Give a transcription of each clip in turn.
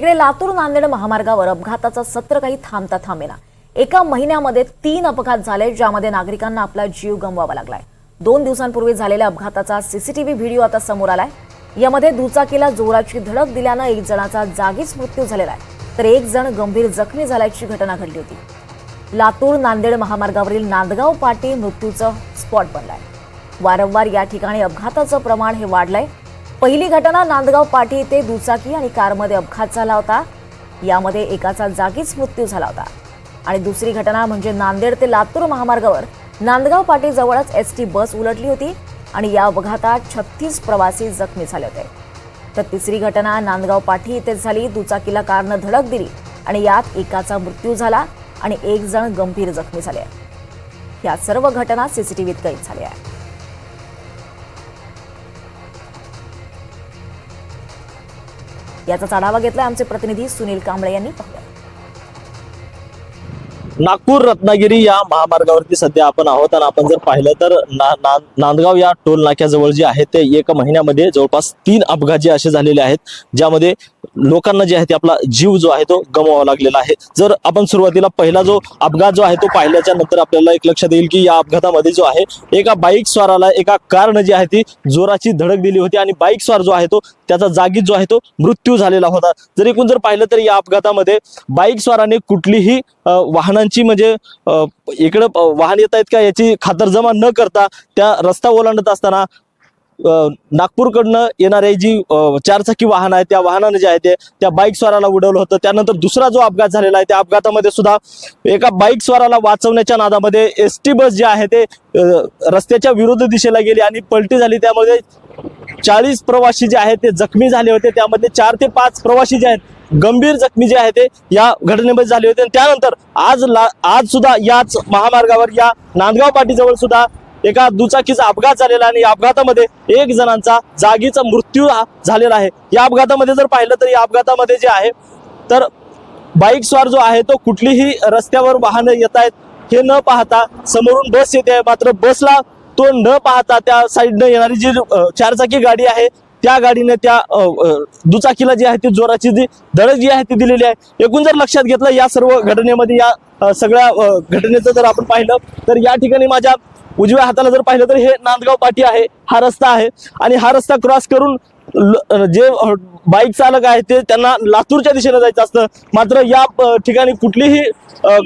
तिकडे लातूर नांदेड महामार्गावर अपघाताचं सत्र काही थांबता थांबेना. एका महिन्यामध्ये तीन अपघात झाले ज्यामध्ये नागरिकांना आपला जीव गमवावा लागलाय. दोन दिवसांपूर्वी झालेल्या अपघाताचा सीसीटीव्ही व्हिडिओ आता समोर आलाय. यामध्ये दुचाकीला जोराची धडक दिल्यानं एक जणाचा जागीच मृत्यू झालेला आहे. तर एक जण गंभीर जखमी झाल्याची घटना घडली होती. लातूर नांदेड महामार्गावरील नांदगाव पाटी मृत्यूचं स्पॉट बनलाय. वारंवार या ठिकाणी अपघाताचं प्रमाण हे वाढलंय. पहिली घटना नांदगाव पाटी येथे दुचाकी आणि कारमध्ये अपघात झाला होता. यामध्ये एकाचा जागीच मृत्यू झाला होता. आणि दुसरी घटना म्हणजे नांदेड ते लातूर महामार्गावर नांदगाव पाटी जवळच एस टी बस उलटली होती आणि या अपघातात छत्तीस प्रवासी जखमी झाले होते. तर तिसरी घटना नांदगाव पाठी येथे झाली. दुचाकीला कारनं धडक दिली आणि यात एकाचा मृत्यू झाला आणि एक जण गंभीर जखमी झाले. या सर्व घटना सीसीटीव्हीत कैद झाल्या. आहेत याचाच आढावा घेतला आमचे प्रतिनिधी सुनील कांबळे यांनी. पाहिला नागपूर रत्नागिरी या महामार्गावरती सध्या आपण आहोत आणि आपण जर पाहिलं तर ना, ना, नांदगाव या टोल नाक्याजवळ जे आहे ते एका महिन्यामध्ये जवळपास तीन अपघात जे असे झालेले आहेत ज्यामध्ये लोकांना जे आहे ते आपला जीव जो आहे तो गमवावा लागलेला आहे. जर आपण सुरुवातीला पहिला जो अपघात जो आहे तो पाहिल्याच्या नंतर आपल्याला एक लक्षात येईल की या अपघातामध्ये जो आहे एका बाईक स्वाराला एका कारनं जी आहे ती जोराची धडक दिली होती आणि बाईक स्वार जो आहे तो त्याचा जागीच जो आहे तो मृत्यू झालेला होता. जर एकूण जर पाहिलं तर या अपघातामध्ये बाईक स्वाराने कुठलीही अ, वाहनांची म्हणजे इकडं वाहन येत आहेत का याची खातरजमा न करता त्या रस्ता ओलांडत असताना नागपूरकडनं येणारे जी चारचाकी वाहन आहे त्या वाहनानं जे आहे ते त्या बाईक स्वाराला उडवलं होतं. त्यानंतर दुसरा जो अपघात झालेला आहे त्या अपघातामध्ये सुद्धा एका बाईक स्वाराला वाचवण्याच्या नादामध्ये एस टी बस जे आहे ते रस्त्याच्या विरुद्ध दिशेला गेली आणि पलटी झाली. त्यामध्ये चाळीस प्रवासी जे आहेत ते जखमी झाले होते. त्यामध्ये चार ते पाच प्रवासी जे आहेत गंभीर जखमी जे आहे ते या घटनेमध्ये झाले होते. आणि त्यानंतर आज ला आज सुद्धा याच महामार्गावर या नांदगाव पाटीजवळ सुद्धा एका दुचाकीचा अपघात झालेला आहे. आणि या अपघातामध्ये एक जणांचा जागीचा मृत्यू झालेला आहे. या अपघातामध्ये जर पाहिलं तर या अपघातामध्ये जे आहे तर बाईक स्वार जो आहे तो कुठलीही रस्त्यावर वाहनं येत आहेत हे न पाहता समोरून बस येते. मात्र बसला तो न पाहता त्या साईडनं येणारी जी चारचाकी गाडी आहे त्या गाडीने त्या दुचाकीला जी आहे ती जोराची जी धडक जी आहे ती दिलेली आहे. एकूण जर लक्षात घेतलं या सर्व घटनेमध्ये या सगळ्या घटनेचं जर आपण पाहिलं तर या ठिकाणी माझ्या उजव्या हाताला जर पाहिलं तर हे नांदगाव पाटी आहे हा रस्ता आहे. आणि हा रस्ता क्रॉस करून ल- जे बाईक चालक आहेत ते त्यांना लातूरच्या दिशेने जायचं असतं. मात्र या ठिकाणी कुठलीही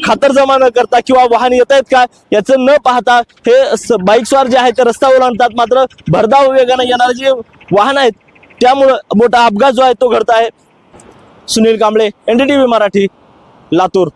खातरजमा न करता किंवा वाहन येत आहेत का याचं न पाहता हे बाईकस्वार जे आहेत ते रस्ता ओलांडतात मात्र भरधाव वेगाने येणारे जे वाहन आहेत त्यामुळं मोठा अपघात जो आहे तो घडत आहे. सुनील कांबळे एनडीटीव्ही मराठी लातूर.